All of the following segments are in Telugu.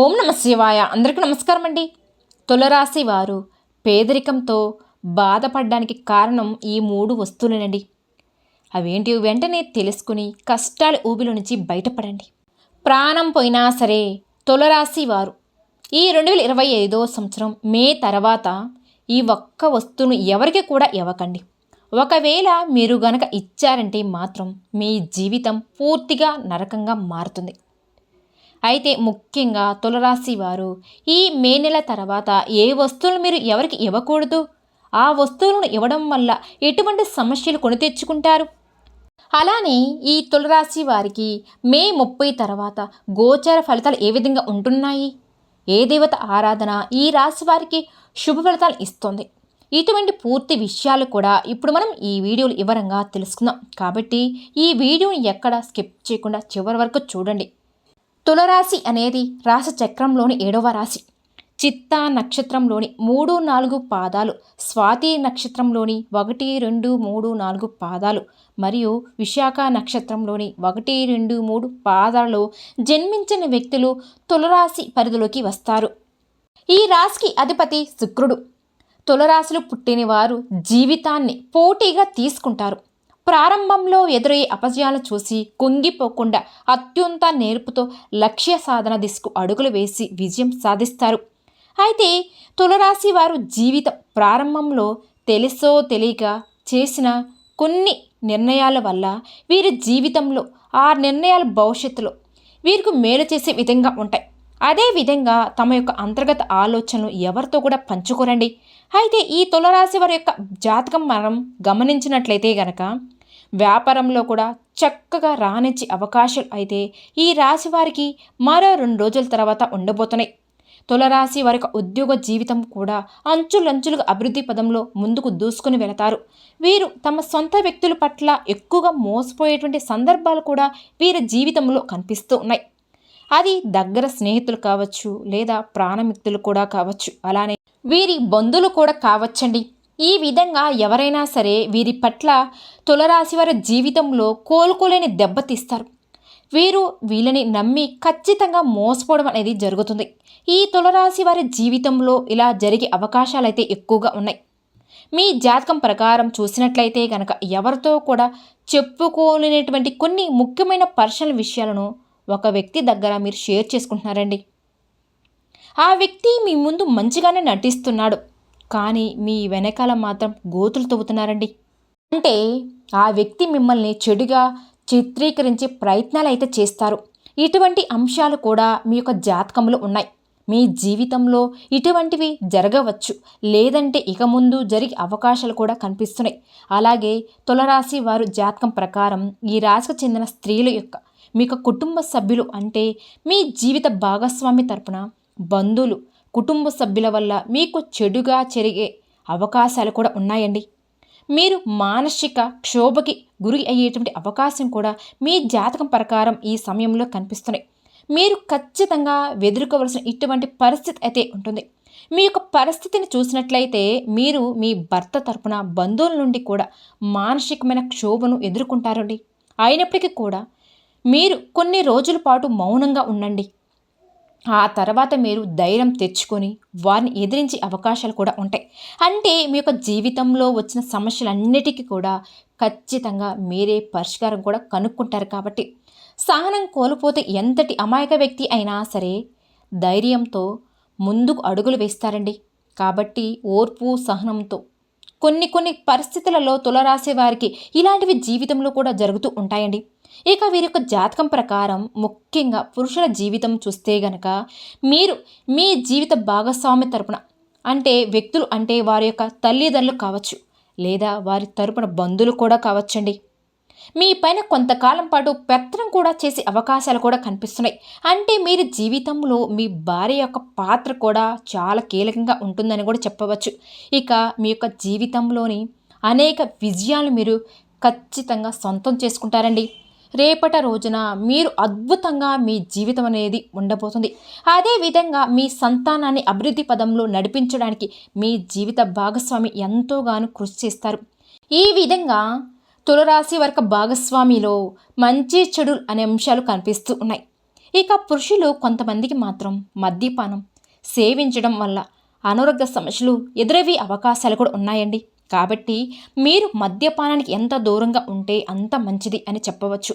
ఓం నమ శివాయ. అందరికీ నమస్కారం అండి. తులరాశి వారు పేదరికంతో బాధపడడానికి కారణం ఈ మూడు వస్తువులేనండి. అవేంటి వెంటనే తెలుసుకుని కష్టాల ఊబిలో నుంచి బయటపడండి. ప్రాణం పోయినా సరే తులరాశి వారు ఈ రెండు వేల ఇరవై ఐదో సంవత్సరం మే తర్వాత ఈ ఒక్క వస్తువును ఎవరికి కూడా ఇవ్వకండి. ఒకవేళ మీరు గనక ఇచ్చారంటే మాత్రం మీ జీవితం పూర్తిగా నరకంగా మారుతుంది. అయితే ముఖ్యంగా తులరాశి వారు ఈ మే నెల తర్వాత ఏ వస్తువులు మీరు ఎవరికి ఇవ్వకూడదు? ఆ వస్తువులను ఇవ్వడం వల్ల ఎటువంటి సమస్యలు కొని తెచ్చుకుంటారు? అలానే ఈ తులరాశి వారికి మే ముప్పై తర్వాత గోచార ఫలితాలు ఏ విధంగా ఉంటున్నాయి? ఏ దేవత ఆరాధన ఈ రాశి వారికి శుభ ఫలితాలు ఇస్తుంది? ఇటువంటి పూర్తి విషయాలు కూడా ఇప్పుడు మనం ఈ వీడియోలు వివరంగా తెలుసుకుందాం. కాబట్టి ఈ వీడియోని ఎక్కడ స్కిప్ చేయకుండా చివరి వరకు చూడండి. తులరాశి అనేది రాసచక్రంలోని ఏడవ రాశి. చిత్తా నక్షత్రంలోని మూడు నాలుగు పాదాలు స్వాతి నక్షత్రంలోని ఒకటి రెండు మూడు నాలుగు పాదాలు మరియు విశాఖ నక్షత్రంలోని ఒకటి రెండు మూడు పాదాలలో జన్మించిన వ్యక్తులు తులరాశి పరిధిలోకి వస్తారు. ఈ రాశికి అధిపతి శుక్రుడు. తులరాశులు పుట్టినవారు జీవితాన్ని పోటీగా తీసుకుంటారు. ప్రారంభంలో ఎదురయ్యే అపజయాలు చూసి కుంగిపోకుండా అత్యంత నేర్పుతో లక్ష్య సాధన దిశకు అడుగులు వేసి విజయం సాధిస్తారు. అయితే తులరాశి వారు జీవిత ప్రారంభంలో తెలుసో తెలియక చేసిన కొన్ని నిర్ణయాల వల్ల వీరి జీవితంలో ఆ నిర్ణయాలు భవిష్యత్తులో వీరికి మేలు చేసే విధంగా ఉంటాయి. అదేవిధంగా తమ యొక్క అంతర్గత ఆలోచనలు ఎవరితో కూడా పంచుకోరండి. అయితే ఈ తులరాశి వారి యొక్క జాతకం మనం గమనించినట్లయితే గనక వ్యాపారంలో కూడా చక్కగా రాణించే అవకాశాలు అయితే ఈ రాశి వారికి మరో రెండు రోజుల తర్వాత ఉండబోతున్నాయి. తులరాశి వారి యొక్క ఉద్యోగ జీవితం కూడా అంచులంచులుగా అభివృద్ధి పదంలో ముందుకు దూసుకుని వెళతారు. వీరు తమ సొంత వ్యక్తుల పట్ల ఎక్కువగా మోసపోయేటువంటి సందర్భాలు కూడా వీరి జీవితంలో కనిపిస్తూ ఉన్నాయి. అది దగ్గర స్నేహితులు కావచ్చు లేదా ప్రాణమిత్రులు కూడా కావచ్చు. అలానే వీరి బంధువులు కూడా కావచ్చండి. ఈ విధంగా ఎవరైనా సరే వీరి పట్ల తులరాశి వారి జీవితంలో కోలుకోలేని దెబ్బతీస్తారు వీరు వీళ్ళని నమ్మి ఖచ్చితంగా మోసపోవడం అనేది జరుగుతుంది. ఈ తులరాశి వారి జీవితంలో ఇలా జరిగే అవకాశాలు అయితే ఎక్కువగా ఉన్నాయి. మీ జాతకం ప్రకారం చూసినట్లయితే కనుక ఎవరితో కూడా చెప్పుకోలేనటువంటి కొన్ని ముఖ్యమైన పర్సనల్ విషయాలను ఒక వ్యక్తి దగ్గర మీరు షేర్ చేసుకుంటున్నారండి. ఆ వ్యక్తి మీ ముందు మంచిగానే నటిస్తున్నాడు. కానీ మీ వెనకాల మాత్రం గోతులు తవ్వుతున్నారండి. అంటే ఆ వ్యక్తి మిమ్మల్ని చెడుగా చిత్రీకరించే ప్రయత్నాలు అయితే చేస్తారు. ఇటువంటి అంశాలు కూడా మీ యొక్క జాతకంలో ఉన్నాయి. మీ జీవితంలో ఇటువంటివి జరగవచ్చు. లేదంటే ఇక ముందు జరిగే అవకాశాలు కూడా కనిపిస్తున్నాయి. అలాగే తులరాశి వారు జాతకం ప్రకారం ఈ రాశికి చెందిన స్త్రీల యొక్క మీ యొక్క కుటుంబ సభ్యులు అంటే మీ జీవిత భాగస్వామి తరపున బంధువులు కుటుంబ సభ్యుల వల్ల మీకు చెడుగా జరిగే అవకాశాలు కూడా ఉన్నాయండి. మీరు మానసిక క్షోభకి గురి అయ్యేటువంటి అవకాశం కూడా మీ జాతకం ప్రకారం ఈ సమయంలో కనిపిస్తున్నాయి. మీరు ఖచ్చితంగా ఎదుర్కోవలసిన ఇటువంటి పరిస్థితి అయితే ఉంటుంది. మీ యొక్క పరిస్థితిని చూసినట్లయితే మీరు మీ భర్త తరపున బంధువుల నుండి కూడా మానసికమైన క్షోభను ఎదుర్కొంటారండి. అయినప్పటికీ కూడా మీరు కొన్ని రోజుల పాటు మౌనంగా ఉండండి. ఆ తర్వాత మీరు ధైర్యం తెచ్చుకొని వారిని ఎదిరించే అవకాశాలు కూడా ఉంటాయి. అంటే మీ యొక్క జీవితంలో వచ్చిన సమస్యలన్నిటికీ కూడా ఖచ్చితంగా మీరే పరిష్కారం కూడా కనుక్కుంటారు కాబట్టి. సహనం కోల్పోతే ఎంతటి అమాయక వ్యక్తి అయినా సరే ధైర్యంతో ముందుకు అడుగులు వేస్తారండి. కాబట్టి ఓర్పు సహనంతో కొన్ని కొన్ని పరిస్థితులలో తులరాసే వారికి ఇలాంటివి జీవితంలో కూడా జరుగుతూ ఉంటాయండి. ఇక వీరి యొక్క జాతకం ప్రకారం ముఖ్యంగా పురుషుల జీవితం చూస్తే గనక మీరు మీ జీవిత భాగస్వామి తరపున అంటే వ్యక్తులు అంటే వారి యొక్క తల్లిదండ్రులు కావచ్చు లేదా వారి తరపున బంధువులు కూడా కావచ్చండి. మీ పైన కొంతకాలం పాటు పెత్తనం కూడా చేసే అవకాశాలు కూడా కనిపిస్తున్నాయి. అంటే మీరు జీవితంలో మీ భార్య యొక్క పాత్ర కూడా చాలా కీలకంగా ఉంటుందని కూడా చెప్పవచ్చు. ఇక మీ యొక్క జీవితంలోని అనేక విజయాలు మీరు ఖచ్చితంగా సొంతం చేసుకుంటారండి. రేపటి రోజున మీరు అద్భుతంగా మీ జీవితం అనేది ఉండబోతుంది. అదేవిధంగా మీ సంతానాన్ని అభివృద్ధి పదంలో నడిపించడానికి మీ జీవిత భాగస్వామి ఎంతోగానో కృషి చేస్తారు. ఈ విధంగా తులరాశి వర్గ భాగస్వామిలో మంచి చెడు అనే అంశాలు కనిపిస్తూ ఉన్నాయి. ఇక పురుషులు కొంతమందికి మాత్రం మద్యపానం సేవించడం వల్ల అనారోగ్య సమస్యలు ఎదురవి అవకాశాలు కూడా ఉన్నాయండి. కాబట్టి మీరు మద్యపానానికి ఎంత దూరంగా ఉంటే అంత మంచిది అని చెప్పవచ్చు.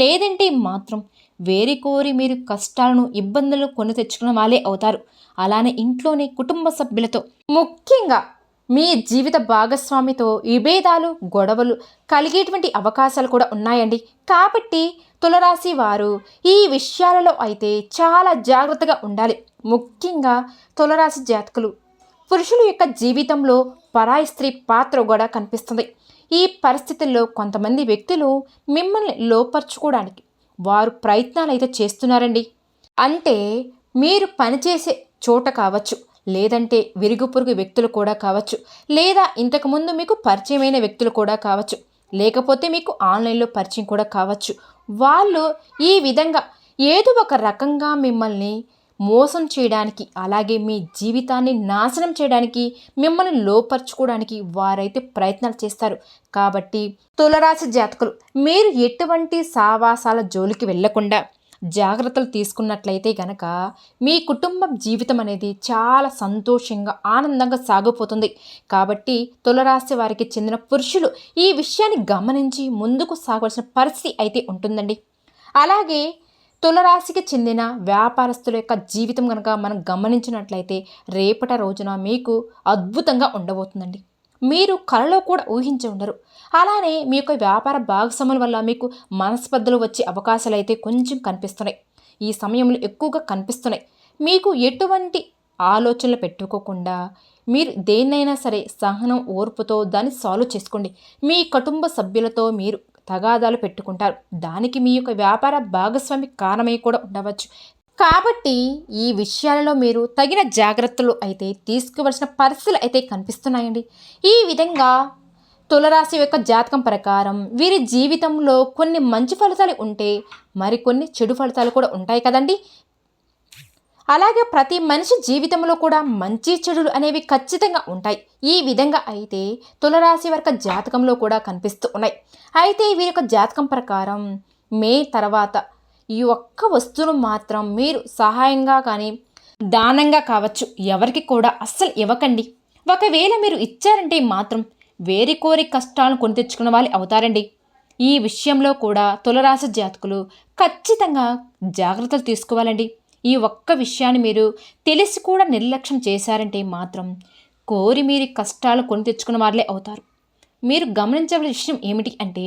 లేదంటే మాత్రం వేరి కోరి మీరు కష్టాలను ఇబ్బందులు కొని తెచ్చుకున్న వాళ్ళే అవుతారు. అలానే ఇంట్లోని కుటుంబ సభ్యులతో ముఖ్యంగా మీ జీవిత భాగస్వామితో విభేదాలు గొడవలు కలిగేటువంటి అవకాశాలు కూడా ఉన్నాయండి. కాబట్టి తులరాశి వారు ఈ విషయాలలో అయితే చాలా జాగ్రత్తగా ఉండాలి. ముఖ్యంగా తులరాశి జాతకులు పురుషుల యొక్క జీవితంలో పరాయి స్త్రీ పాత్ర కూడా కనిపిస్తుంది. ఈ పరిస్థితుల్లో కొంతమంది వ్యక్తులు మిమ్మల్ని లోపరుచుకోవడానికి వారు ప్రయత్నాలు అయితే చేస్తున్నారండి. అంటే మీరు పనిచేసే చోట కావచ్చు లేదంటే విరుగు పొరుగు వ్యక్తులు కూడా కావచ్చు లేదా ఇంతకుముందు మీకు పరిచయమైన వ్యక్తులు కూడా కావచ్చు లేకపోతే మీకు ఆన్లైన్లో పరిచయం కూడా కావచ్చు. వాళ్ళు ఈ విధంగా ఏదో ఒక రకంగా మిమ్మల్ని మోసం చేయడానికి అలాగే మీ జీవితాన్ని నాశనం చేయడానికి మిమ్మల్ని లోపరుచుకోవడానికి వారైతే ప్రయత్నాలు చేస్తారు. కాబట్టి తులరాశి జాతకులు మీరు ఎటువంటి సావాసాల జోలికి వెళ్ళకుండా జాగ్రత్తలు తీసుకున్నట్లయితే గనక మీ కుటుంబం జీవితం అనేది చాలా సంతోషంగా ఆనందంగా సాగిపోతుంది. కాబట్టి తులరాశి వారికి చెందిన పురుషులు ఈ విషయాన్ని గమనించి ముందుకు సాగవలసిన పరిస్థితి అయితే ఉంటుందండి. అలాగే తులరాశికి చెందిన వ్యాపారస్తుల యొక్క జీవితం కనుక మనం గమనించినట్లయితే రేపటి రోజున మీకు అద్భుతంగా ఉండబోతుందండి. మీరు కళలో కూడా ఊహించి ఉండరు. అలానే మీ యొక్క వ్యాపార భాగస్వాముల వల్ల మీకు మనస్పర్ధలు వచ్చే అవకాశాలు అయితే కొంచెం కనిపిస్తున్నాయి. ఈ సమయంలో ఎక్కువగా కనిపిస్తున్నాయి. మీకు ఎటువంటి ఆలోచనలు పెట్టుకోకుండా మీరు దేన్నైనా సరే సహనం ఓర్పుతో దాన్ని సాల్వ్ చేసుకోండి. మీ కుటుంబ సభ్యులతో మీరు తగాదాలు పెట్టుకుంటారు. దానికి మీ యొక్క వ్యాపార భాగస్వామి కారణమై కూడా ఉండవచ్చు. కాబట్టి ఈ విషయాలలో మీరు తగిన జాగ్రత్తలు అయితే తీసుకోవలసిన పరిస్థితులు అయితే కనిపిస్తున్నాయండి. ఈ విధంగా తులరాశి యొక్క జాతకం ప్రకారం వీరి జీవితంలో కొన్ని మంచి ఫలితాలు ఉంటే మరికొన్ని చెడు ఫలితాలు కూడా ఉంటాయి కదండి. అలాగే ప్రతి మనిషి జీవితంలో కూడా మంచి చెడులు అనేవి ఖచ్చితంగా ఉంటాయి. ఈ విధంగా అయితే తులరాశి వర్గ జాతకంలో కూడా కనిపిస్తూ ఉన్నాయి. అయితే వీరి యొక్క జాతకం ప్రకారం మే తర్వాత ఈ ఒక్క వస్తువును మాత్రం మీరు సహాయంగా కానీ దానంగా కావచ్చు. ఎవరికి కూడా అస్సలు ఇవ్వకండి. ఒకవేళ మీరు ఇచ్చారంటే మాత్రం వేరి కోరి కష్టాలను కొని తెచ్చుకున్న వాళ్ళు అవుతారండి. ఈ విషయంలో కూడా తులరాశి జాతకులు ఖచ్చితంగా జాగ్రత్తలు తీసుకోవాలండి. ఈ ఒక్క విషయాన్ని మీరు తెలిసి కూడా నిర్లక్ష్యం చేశారంటే మాత్రం కోరి మీరు కష్టాలు కొని తెచ్చుకున్న వారిలే అవుతారు. మీరు గమనించవలసిన విషయం ఏమిటి అంటే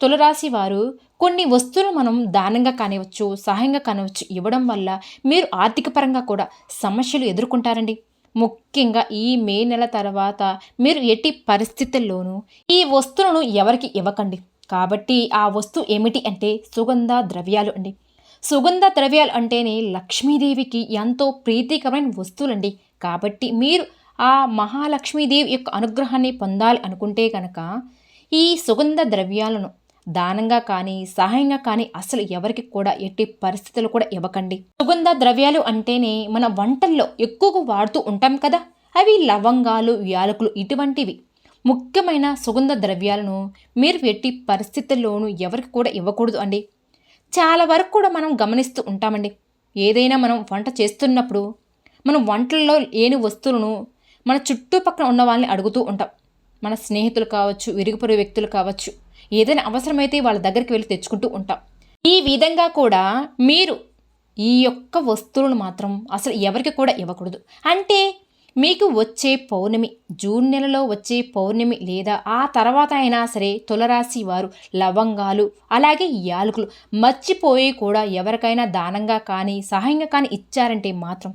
తులరాశి వారు కొన్ని వస్తువులు మనం దానంగా కానివచ్చు సహాయంగా కానివచ్చు ఇవ్వడం వల్ల మీరు ఆర్థిక పరంగా కూడా సమస్యలు ఎదుర్కొంటారండి. ముఖ్యంగా ఈ మే నెల తర్వాత మీరు ఎట్టి పరిస్థితుల్లోనూ ఈ వస్తువులను ఎవరికి ఇవ్వకండి. కాబట్టి ఆ వస్తువు ఏమిటి అంటే సుగంధ ద్రవ్యాలు అండి. సుగంధ ద్రవ్యాలు అంటేనే లక్ష్మీదేవికి ఎంతో ప్రీతికరమైన వస్తువులండి. కాబట్టి మీరు ఆ మహాలక్ష్మీదేవి యొక్క అనుగ్రహాన్ని పొందాలి అనుకుంటే కనుక ఈ సుగంధ ద్రవ్యాలను దానంగా కానీ సహాయంగా కానీ అసలు ఎవరికి కూడా ఎట్టి పరిస్థితులు కూడా ఇవ్వకండి. సుగంధ ద్రవ్యాలు అంటేనే మన వంటల్లో ఎక్కువగా వాడుతూ ఉంటాం కదా. అవి లవంగాలు యాలకులు ఇటువంటివి. ముఖ్యమైన సుగంధ ద్రవ్యాలను మీరు ఎట్టి పరిస్థితుల్లోనూ ఎవరికి కూడా ఇవ్వకూడదు అండి. చాలా వరకు కూడా మనం గమనిస్తూ ఉంటామండి. ఏదైనా మనం వంట చేస్తున్నప్పుడు మనం వంటల్లో లేని వస్తువులను మన చుట్టుపక్కల ఉన్న వాళ్ళని అడుగుతూ ఉంటాం. మన స్నేహితులు కావచ్చు విరిగిపోయే వ్యక్తులు కావచ్చు ఏదైనా అవసరమైతే వాళ్ళ దగ్గరికి వెళ్ళి తెచ్చుకుంటూ ఉంటాం. ఈ విధంగా కూడా మీరు ఈ యొక్క వస్తువులను మాత్రం అసలు ఎవరికి కూడా ఇవ్వకూడదు. అంటే మీకు వచ్చే పౌర్ణమి జూన్ నెలలో వచ్చే పౌర్ణమి లేదా ఆ తర్వాత అయినా సరే తులరాశి వారు లవంగాలు అలాగే యాలకులు మర్చిపోయి కూడా ఎవరికైనా దానంగా కానీ సహాయంగా కానీ ఇచ్చారంటే మాత్రం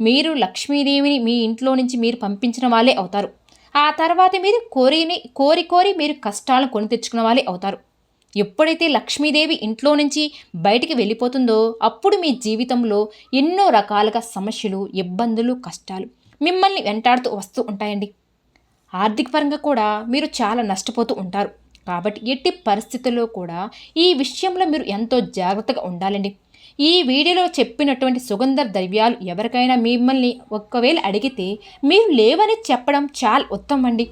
మీరు లక్ష్మీదేవిని మీ ఇంట్లో నుంచి మీరు పంపించిన వాళ్ళే అవుతారు. ఆ తర్వాత మీరు కోరిని కోరి కోరి మీరు కష్టాలను కొని తెచ్చుకున్న వాళ్ళే అవుతారు. ఎప్పుడైతే లక్ష్మీదేవి ఇంట్లో నుంచి బయటికి వెళ్ళిపోతుందో అప్పుడు మీ జీవితంలో ఎన్నో రకాలుగా సమస్యలు ఇబ్బందులు కష్టాలు మిమ్మల్ని వెంటాడుతూ వస్తూ ఉంటాయండి. ఆర్థిక పరంగా కూడా మీరు చాలా నష్టపోతూ ఉంటారు. కాబట్టి ఎట్టి పరిస్థితుల్లో కూడా ఈ విషయంలో మీరు ఎంతో జాగ్రత్తగా ఉండాలండి. ఈ వీడియోలో చెప్పినటువంటి సుగంధ ద్రవ్యాలు ఎవరికైనా మిమ్మల్ని ఒక్కవేళ అడిగితే మీరు లేవని చెప్పడం చాలా ఉత్తమం అండి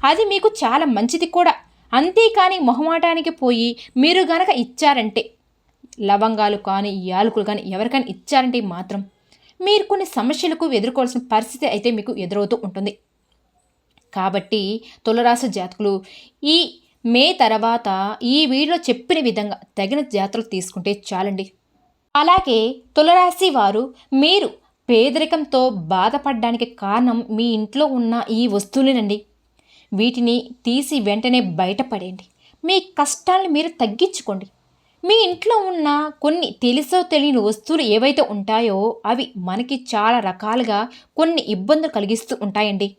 అది మీకు చాలా మంచిది కూడా. అంతేకాని మొహమాటానికి పోయి మీరు గనక ఇచ్చారంటే లవంగాలు కానీ యాలకులు కానీ ఎవరికైనా ఇచ్చారంటే మాత్రం మీరు కొన్ని సమస్యలకు ఎదుర్కోవాల్సిన పరిస్థితి అయితే మీకు ఎదురవుతూ ఉంటుంది. కాబట్టి తులరాశి జాతకులు ఈ మే తర్వాత ఈ వీడియోలో చెప్పిన విధంగా తగిన జాతరలు తీసుకుంటే చాలండి. అలాగే తులరాశి వారు మీరు పేదరికంతో బాధపడడానికి కారణం మీ ఇంట్లో ఉన్న ఈ వస్తువులేనండి. వీటిని తీసి వెంటనే బయటపడేయండి. మీ కష్టాలను మీరు తగ్గించుకోండి. మీ ఇంట్లో ఉన్న కొన్ని తెలుసో తెలియని వస్తువులు ఏవైతే ఉంటాయో అవి మనకి చాలా రకాలుగా కొన్ని ఇబ్బందులు కలిగిస్తూ ఉంటాయండి.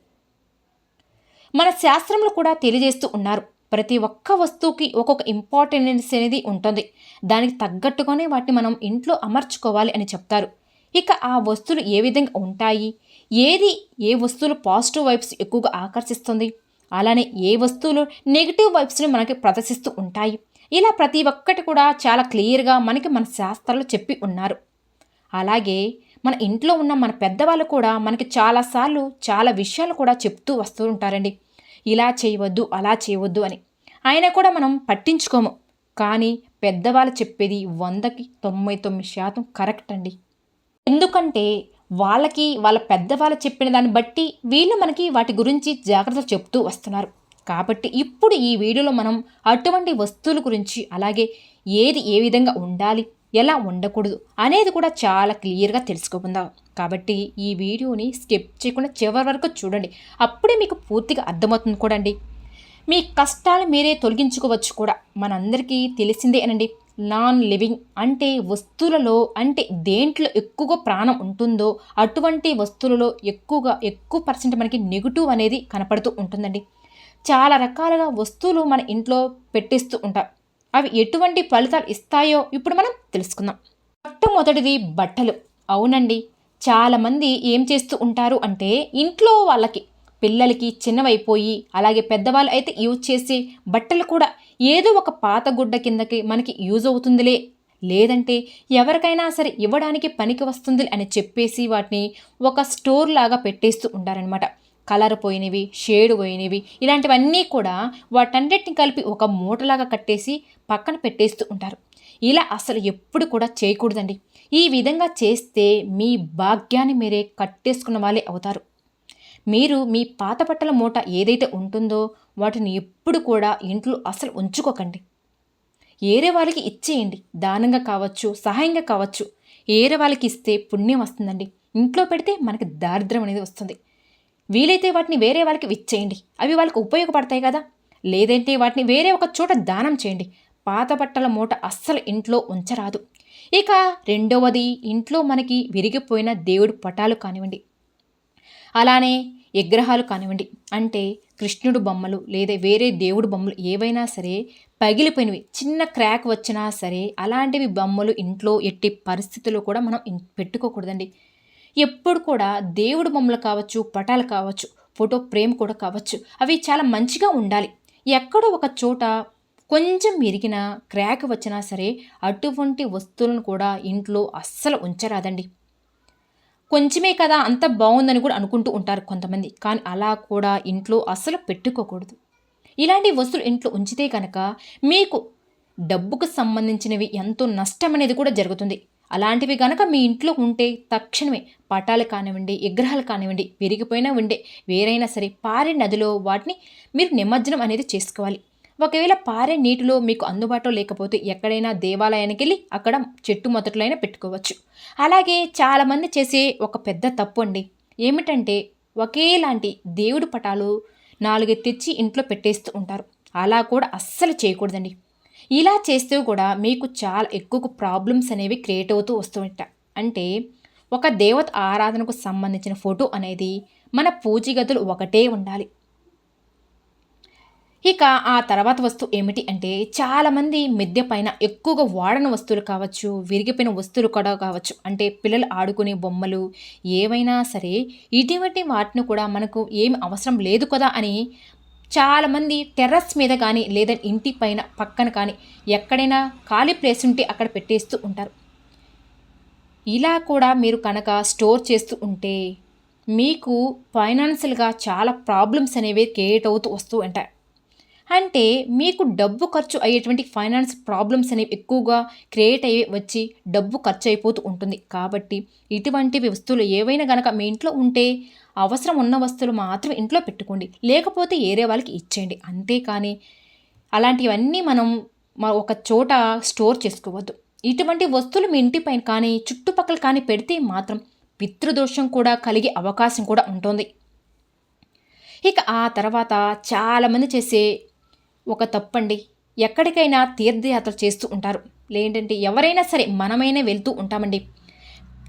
మన శాస్త్రంలో కూడా తెలియజేస్తూ ఉన్నారు. ప్రతి ఒక్క వస్తువుకి ఒక్కొక్క ఇంపార్టెన్స్ అనేది ఉంటుంది. దానికి తగ్గట్టుగానే వాటిని మనం ఇంట్లో అమర్చుకోవాలి అని చెప్తారు. ఇక ఆ వస్తువులు ఏ విధంగా ఉంటాయి? ఏది ఏ వస్తువులు పాజిటివ్ వైబ్స్ ఎక్కువగా ఆకర్షిస్తుంది? అలానే ఏ వస్తువులు నెగిటివ్ వైబ్స్ని మనకి ప్రదర్శిస్తూ ఉంటాయి? ఇలా ప్రతి ఒక్కటి కూడా చాలా క్లియర్గా మనకి మన శాస్త్రాలు చెప్పి ఉన్నారు. అలాగే మన ఇంట్లో ఉన్న మన పెద్దవాళ్ళు కూడా మనకి చాలాసార్లు చాలా విషయాలు కూడా చెప్తూ వస్తూ ఉంటారండి. ఇలా చేయవద్దు అలా చేయవద్దు అని. అయినా కూడా మనం పట్టించుకోము. కానీ పెద్దవాళ్ళు చెప్పేది వందకి తొంభై తొమ్మిది శాతం కరెక్ట్ అండి. ఎందుకంటే వాళ్ళకి వాళ్ళ పెద్దవాళ్ళు చెప్పిన దాన్ని బట్టి వీళ్ళు మనకి వాటి గురించి జాగ్రత్తలు చెప్తూ వస్తున్నారు. కాబట్టి ఇప్పుడు ఈ వీడియోలో మనం అటువంటి వస్తువుల గురించి అలాగే ఏది ఏ విధంగా ఉండాలి ఎలా ఉండకూడదు అనేది కూడా చాలా క్లియర్గా తెలుసుకోకుందాం కాబట్టి ఈ వీడియోని స్కిప్ చేయకుండా చివరి వరకు చూడండి. అప్పుడే మీకు పూర్తిగా అర్థమవుతుంది కూడా అండి. మీ కష్టాలు మీరే తొలగించుకోవచ్చు కూడా. మనందరికీ తెలిసిందే అనండి నాన్ లివింగ్ అంటే వస్తువులలో అంటే దేంట్లో ఎక్కువగా ప్రాణం ఉంటుందో అటువంటి వస్తువులలో ఎక్కువగా ఎక్కువ పర్సెంట్ మనకి నెగిటివ్ అనేది కనపడుతూ ఉంటుందండి. చాలా రకాలుగా వస్తువులు మన ఇంట్లో పెట్టిస్తూ ఉంటాం. అవి ఎటువంటి ఫలితాలు ఇస్తాయో ఇప్పుడు మనం తెలుసుకుందాం. మొట్టమొదటిది బట్టలు. అవునండి చాలామంది ఏం చేస్తూ ఉంటారు అంటే ఇంట్లో వాళ్ళకి పిల్లలకి చిన్నవైపోయి అలాగే పెద్దవాళ్ళు అయితే యూజ్ చేసి బట్టలు కూడా ఏదో ఒక పాత గుడ్డ కిందకి మనకి యూజ్ అవుతుందిలే. లేదంటే ఎవరికైనా సరే ఇవ్వడానికి పనికి వస్తుంది అని చెప్పేసి వాటిని ఒక స్టోర్ లాగా పెట్టేస్తూ ఉంటారనమాట కలర్ పోయినవి షేడ్ పోయినవి ఇలాంటివన్నీ కూడా వాటన్నిటిని కలిపి ఒక మూటలాగా కట్టేసి పక్కన పెట్టేస్తూ ఉంటారు. ఇలా అసలు ఎప్పుడు కూడా చేయకూడదండి. ఈ విధంగా చేస్తే మీ భాగ్యాన్ని మీరే కట్టేసుకున్న వాళ్ళే అవుతారు. మీరు మీ పాత బట్టల మూట ఏదైతే ఉంటుందో వాటిని ఎప్పుడు కూడా ఇంట్లో అసలు ఉంచుకోకండి. ఏరే వాళ్ళకి ఇచ్చేయండి. దానంగా కావచ్చు సహాయంగా కావచ్చు. ఏరే వాళ్ళకి ఇస్తే పుణ్యం వస్తుందండి. ఇంట్లో పెడితే మనకి దారిద్రం అనేది వస్తుంది. వీలైతే వాటిని వేరే వాళ్ళకి విచ్చేయండి. అవి వాళ్ళకి ఉపయోగపడతాయి కదా. లేదంటే వాటిని వేరే ఒక చోట దానం చేయండి. పాత బట్టల మూట అస్సలు ఇంట్లో ఉంచరాదు. ఇక రెండవది ఇంట్లో మనకి విరిగిపోయిన దేవుడి పటాలు కానివ్వండి. అలానే విగ్రహాలు కానివ్వండి. అంటే కృష్ణుడు బొమ్మలు లేదా వేరే దేవుడు బొమ్మలు ఏవైనా సరే పగిలిపోయినవి చిన్న క్రాక్ వచ్చినా సరే అలాంటివి బొమ్మలు ఇంట్లో ఎట్టి పరిస్థితుల్లో కూడా మనం పెట్టుకోకూడదండి. ఎప్పుడు కూడా దేవుడు బొమ్మలు కావచ్చు పటాలు కావచ్చు ఫోటో ఫ్రేమ్ కూడా కావచ్చు అవి చాలా మంచిగా ఉండాలి. ఎక్కడో ఒక చోట కొంచెం ఇరిగిన క్రాక్ వచ్చినా సరే అటువంటి వస్తువులను కూడా ఇంట్లో అస్సలు ఉంచరాదండి. కొంచెమే కదా అంత బాగుందని కూడా అనుకుంటూ ఉంటారు కొంతమంది కానీ అలా కూడా ఇంట్లో అస్సలు పెట్టుకోకూడదు. ఇలాంటి వస్తువులు ఇంట్లో ఉంచితే కనుక మీకు డబ్బుకు సంబంధించినవి ఎంతో నష్టం అనేది కూడా జరుగుతుంది. అలాంటివి కనుక మీ ఇంట్లో ఉంటే తక్షణమే పటాలు కానివ్వండి విగ్రహాలు కానివ్వండి విరిగిపోయినా ఉండే వేరైనా సరే పారే నదిలో వాటిని మీరు నిమజ్జనం అనేది చేసుకోవాలి. ఒకవేళ పారే నీటిలో మీకు అందుబాటులో లేకపోతే ఎక్కడైనా దేవాలయానికి వెళ్ళి అక్కడ చెట్టు మొదట్లైనా పెట్టుకోవచ్చు. అలాగే చాలామంది చేసే ఒక పెద్ద తప్పు అండి. ఏమిటంటే ఒకేలాంటి దేవుడి పటాలు నాలుగు తెచ్చి ఇంట్లో పెట్టేస్తూ ఉంటారు. అలా కూడా అస్సలు చేయకూడదండి. ఇలా చేస్తూ కూడా మీకు చాలా ఎక్కువ ప్రాబ్లమ్స్ అనేవి క్రియేట్ అవుతూ వస్తుంట. అంటే ఒక దేవత ఆరాధనకు సంబంధించిన ఫోటో అనేది మన పూజ గదులు ఒకటే ఉండాలి. ఇక ఆ తర్వాత వస్తువు ఏమిటి అంటే చాలామంది మిద్దె పైన ఎక్కువగా వాడని వస్తువులు కావచ్చు విరిగిపోయిన వస్తువులు కూడా కావచ్చు. అంటే పిల్లలు ఆడుకునే బొమ్మలు ఏవైనా సరే ఇటువంటి వాటిని కూడా మనకు ఏమి అవసరం లేదు కదా అని చాలామంది టెర్రస్ మీద కానీ లేదా ఇంటి పైన పక్కన కానీ ఎక్కడైనా ఖాళీ ప్లేస్ ఉంటే అక్కడ పెట్టేస్తూ ఉంటారు. ఇలా కూడా మీరు కనుక స్టోర్ చేస్తూ ఉంటే మీకు ఫైనాన్షియల్గా చాలా ప్రాబ్లమ్స్ అనేవి క్రియేట్ అవుతూ వస్తూ ఉంటాయి. అంటే మీకు డబ్బు ఖర్చు అయ్యేటువంటి ఫైనాన్స్ ప్రాబ్లమ్స్ అనేవి ఎక్కువగా క్రియేట్ అయ్యి వచ్చి డబ్బు ఖర్చు అయిపోతూ ఉంటుంది. కాబట్టి ఇటువంటివి వస్తువులు ఏవైనా గనక మీ ఇంట్లో ఉంటే అవసరం ఉన్న వస్తువులు మాత్రం ఇంట్లో పెట్టుకోండి. లేకపోతే ఏరే వాళ్ళకి ఇచ్చేయండి. అంతేకాని అలాంటివన్నీ మనం మా ఒక చోట స్టోర్ చేసుకోవద్దు. ఇటువంటి వస్తువులు మీ ఇంటిపైన కానీ చుట్టుపక్కల కానీ పెడితే మాత్రం పితృదోషం కూడా కలిగే అవకాశం కూడా ఉంటుంది. ఇక ఆ తర్వాత చాలామంది చేసే ఒక తప్పండి. ఎక్కడికైనా తీర్థయాత్ర చేస్తూ ఉంటారు. లేదంటే ఎవరైనా సరే మనమైనా వెళ్తూ ఉంటామండి.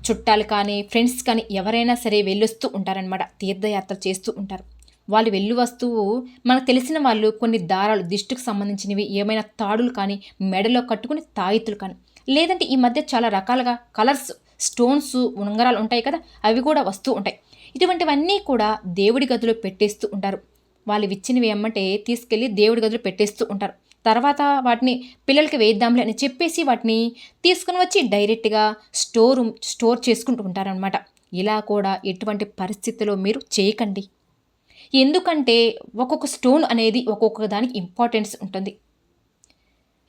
చుట్టాలు కానీ ఫ్రెండ్స్ కానీ ఎవరైనా సరే వెళ్ళొస్తూ ఉంటారనమాట తీర్థయాత్ర చేస్తూ ఉంటారు. వాళ్ళు వెళ్ళి వస్తువు మనకు తెలిసిన వాళ్ళు కొన్ని దారాలు దిష్టికి సంబంధించినవి ఏమైనా తాడులు కానీ మెడలో కట్టుకుని తాయితులు కానీ లేదంటే ఈ మధ్య చాలా రకాలుగా కలర్స్ స్టోన్స్ ఉంగరాలు ఉంటాయి కదా అవి కూడా వస్తూ ఉంటాయి. ఇటువంటివన్నీ కూడా దేవుడి గదిలో పెట్టేస్తూ ఉంటారు. వాళ్ళు ఇచ్చినవి ఏమంటే తీసుకెళ్ళి దేవుడి గదిలో పెట్టేస్తూ ఉంటారు. తర్వాత వాటిని పిల్లలకి వేద్దాంలే అని చెప్పేసి వాటిని తీసుకుని వచ్చి డైరెక్ట్గా స్టోర్ స్టోర్ చేసుకుంటూ ఉంటారనమాట ఇలా కూడా ఎటువంటి పరిస్థితిలో మీరు చేయకండి. ఎందుకంటే ఒక్కొక్క స్టోన్ అనేది ఒక్కొక్క దానికి ఇంపార్టెన్స్ ఉంటుంది.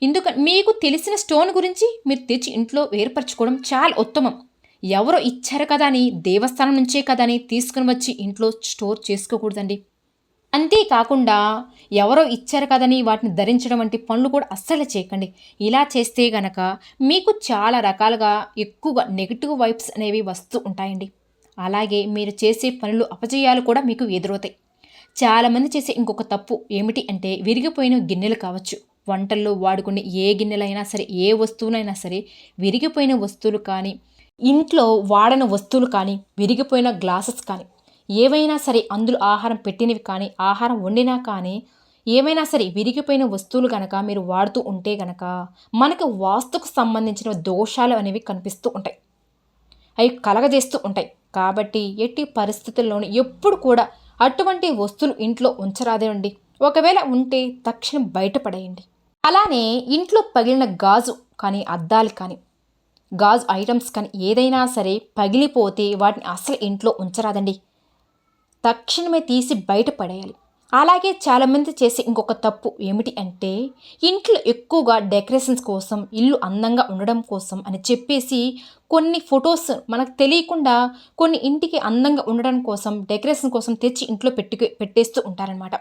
ఎందుక మీకు తెలిసిన స్టోన్ గురించి మీరు తెచ్చి ఇంట్లో ఏర్పరచుకోవడం చాలా ఉత్తమం. ఎవరో ఇచ్చారు కదా అని దేవస్థానం నుంచే కదా అని తీసుకుని వచ్చి ఇంట్లో స్టోర్ చేసుకోకూడదండి. అంతేకాకుండా ఎవరో ఇచ్చారు కదని వాటిని ధరించడం వంటి పనులు కూడా అస్సలు చేయకండి. ఇలా చేస్తే గనక మీకు చాలా రకాలుగా ఎక్కువగా నెగిటివ్ వైబ్స్ అనేవి వస్తూ ఉంటాయండి. అలాగే మీరు చేసే పనులు అపజయాలు కూడా మీకు ఎదురవుతాయి. చాలామంది చేసే ఇంకొక తప్పు ఏమిటి అంటే విరిగిపోయిన గిన్నెలు కావచ్చు. వంటల్లో వాడుకునే ఏ గిన్నెలైనా సరే ఏ వస్తువులైనా సరే విరిగిపోయిన వస్తువులు కానీ ఇంట్లో వాడని వస్తువులు కానీ విరిగిపోయిన గ్లాసెస్ కానీ ఏవైనా సరే అందులో ఆహారం పెట్టినవి కానీ ఆహారం వండినా కానీ ఏమైనా సరే విరిగిపోయిన వస్తువులు కనుక మీరు వాడుతూ ఉంటే గనక మనకు వాస్తుకు సంబంధించిన దోషాలు అనేవి కనిపిస్తూ ఉంటాయి. అవి కలగజేస్తూ ఉంటాయి. కాబట్టి ఎట్టి పరిస్థితుల్లోనూ ఎప్పుడు కూడా అటువంటి వస్తువులు ఇంట్లో ఉంచరాదేయండి ఒకవేళ ఉంటే తక్షణం బయటపడేయండి. అలానే ఇంట్లో పగిలిన గాజు కానీ అద్దాలు కానీ గాజు ఐటమ్స్ కానీ ఏదైనా సరే పగిలిపోతే వాటిని అసలు ఇంట్లో ఉంచరాదండి. తక్షణమే తీసి బయటపడేయాలి అలాగే చాలామంది చేసే ఇంకొక తప్పు ఏమిటి అంటే ఇంట్లో ఎక్కువగా డెకరేషన్స్ కోసం ఇల్లు అందంగా ఉండడం కోసం అని చెప్పేసి కొన్ని ఫొటోస్ మనకు తెలియకుండా కొన్ని ఇంటికి అందంగా ఉండడం కోసం డెకరేషన్ కోసం తెచ్చి ఇంట్లో పెట్టి పెట్టేస్తూ ఉంటారనమాట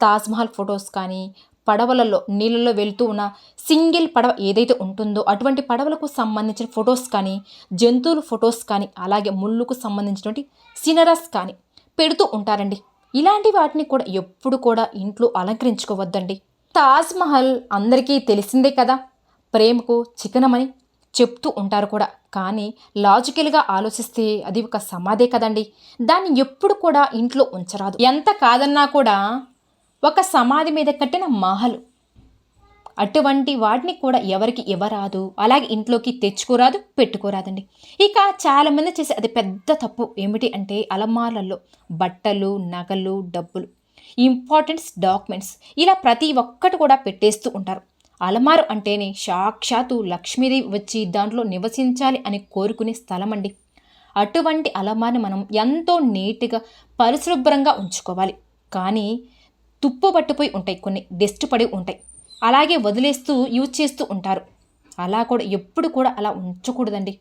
తాజ్మహల్ ఫొటోస్ కానీ పడవలలో నీళ్ళలో వెళ్తూ ఉన్న సింగిల్ పడవ ఏదైతే ఉంటుందో అటువంటి పడవలకు సంబంధించిన ఫొటోస్ కానీ జంతువుల ఫొటోస్ కానీ అలాగే ముళ్ళుకు సంబంధించినటువంటి సినరస్ కానీ పెడుతూ ఉంటారండి. ఇలాంటి వాటిని కూడా ఎప్పుడు కూడా ఇంట్లో అలంకరించుకోవద్దండి. తాజ్ మహల్ అందరికీ తెలిసిందే కదా. ప్రేమకు చికనమని చెప్తూ ఉంటారు కూడా. కానీ లాజికల్గా ఆలోచిస్తే అది ఒక సమాధే కదండి. దాన్ని ఎప్పుడు కూడా ఇంట్లో ఉంచరాదు. ఎంత కాదన్నా కూడా ఒక సమాధి మీద కట్టిన మహల్ అటువంటి వాటిని కూడా ఎవరికి ఇవ్వరాదు. అలాగే ఇంట్లోకి తెచ్చుకోరాదు పెట్టుకోరాదండి. ఇక చాలామంది చేసే అది పెద్ద తప్పు ఏమిటి అంటే అలమార్లలో బట్టలు నగలు డబ్బులు ఇంపార్టెంట్స్ డాక్యుమెంట్స్ ఇలా ప్రతి ఒక్కటి కూడా పెట్టేస్తూ ఉంటారు. అలమారు అంటేనే సాక్షాత్తు లక్ష్మీదేవి వచ్చి దాంట్లో నివసించాలి అని కోరుకునే స్థలం అండి అటువంటి అలమారిని మనం ఎంతో నీట్గా పరిశుభ్రంగా ఉంచుకోవాలి. కానీ తుప్పు పట్టిపోయి ఉంటాయి కొన్ని డస్ట్ పడి ఉంటాయి. అలాగే వదిలేస్తూ యూజ్ చేస్తూ ఉంటారు. అలా కూడా ఎప్పుడు కూడా అలా ఉంచకూడదండి.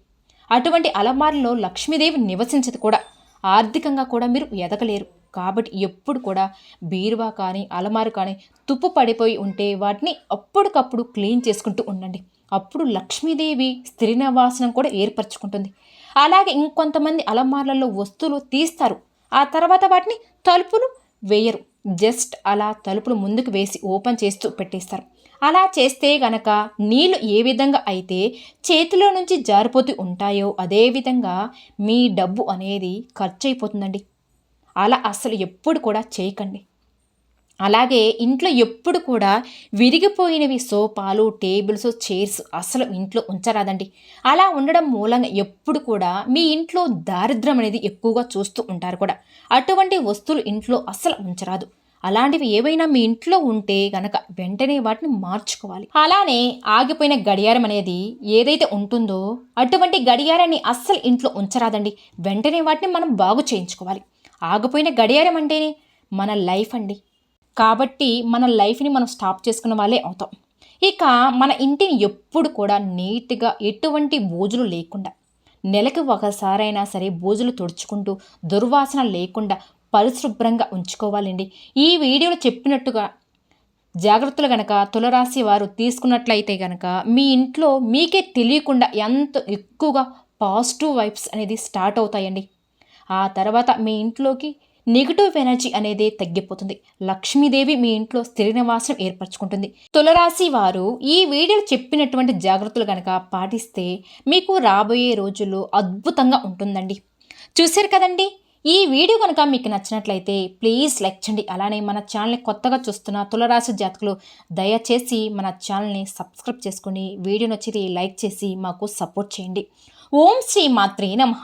అటువంటి అలమారులో లక్ష్మీదేవి నివసించదు కూడా. ఆర్థికంగా కూడా మీరు ఎదగలేరు. కాబట్టి ఎప్పుడు కూడా బీరువా కానీ అలమారు కానీ తుప్పు పడిపోయి ఉంటే వాటిని అప్పటికప్పుడు క్లీన్ చేసుకుంటూ ఉండండి. అప్పుడు లక్ష్మీదేవి స్త్రీ నివాసనం కూడా ఏర్పరచుకుంటుంది. అలాగే ఇంకొంతమంది అలమార్లలో వస్తువులు తీస్తారు. ఆ తర్వాత వాటిని తలుపులు వేయరు. జస్ట్ అలా తలుపులు ముందుకు వేసి ఓపెన్ చేస్తూ పెట్టేస్తారు. అలా చేస్తే గనక నీళ్ళు ఏ విధంగా అయితే చేతిలో నుంచి జారిపోతూ ఉంటాయో అదే విధంగా మీ డబ్బు అనేది ఖర్చు అయిపోతుందండి. అలా అసలు ఎప్పుడు కూడా చేయకండి. అలాగే ఇంట్లో ఎప్పుడు కూడా విరిగిపోయినవి సోఫాలు టేబుల్స్ చైర్స్ అసలు ఇంట్లో ఉంచరాదండి. అలా ఉండడం మూలంగా ఎప్పుడు కూడా మీ ఇంట్లో దారిద్ర్యం అనేది ఎక్కువగా చూస్తూ ఉంటారు కూడా. అటువంటి వస్తువులు ఇంట్లో అసలు ఉంచరాదు. అలాంటివి ఏవైనా మీ ఇంట్లో ఉంటే గనక వెంటనే వాటిని మార్చుకోవాలి. అలానే ఆగిపోయిన గడియారం అనేది ఏదైతే ఉంటుందో అటువంటి గడియారాన్ని అస్సలు ఇంట్లో ఉంచరాదండి. వెంటనే వాటిని మనం బాగు చేయించుకోవాలి. ఆగిపోయిన గడియారం అంటేనే మన లైఫ్ అండి. కాబట్టి మన లైఫ్ని మనం స్టాప్ చేసుకున్న వాళ్ళే అవుతాం. ఇక మన ఇంటిని ఎప్పుడు కూడా నీట్గా ఎటువంటి బూజులు లేకుండా నెలకి ఒకసారైనా సరే బోజులు తుడుచుకుంటూ దుర్వాసన లేకుండా పరిశుభ్రంగా ఉంచుకోవాలండి. ఈ వీడియోలో చెప్పినట్టుగా జాగ్రత్తలు గనక తులరాశి వారు తీసుకున్నట్లయితే గనక మీ ఇంట్లో మీకే తెలియకుండా ఎంత ఎక్కువగా పాజిటివ్ వైబ్స్ అనేది స్టార్ట్ అవుతాయండి. ఆ తర్వాత మీ ఇంట్లోకి నెగిటివ్ ఎనర్జీ అనేది తగ్గిపోతుంది. లక్ష్మీదేవి మీ ఇంట్లో స్థిర నివాసం ఏర్పరచుకుంటుంది. తులరాశి వారు ఈ వీడియోలో చెప్పినటువంటి జాగ్రత్తలు కనుక పాటిస్తే మీకు రాబోయే రోజుల్లో అద్భుతంగా ఉంటుందండి. చూశారు కదండి? ఈ వీడియో కనుక మీకు నచ్చినట్లయితే ప్లీజ్ లైక్ చేయండి. అలానే మన ఛానల్ని కొత్తగా చూస్తున్న తులరాశి జాతకులు దయచేసి మన ఛానల్ని సబ్స్క్రైబ్ చేసుకుని వీడియో నచ్చితే లైక్ చేసి మాకు సపోర్ట్ చేయండి. ఓం శ్రీ మాత్రే నమః.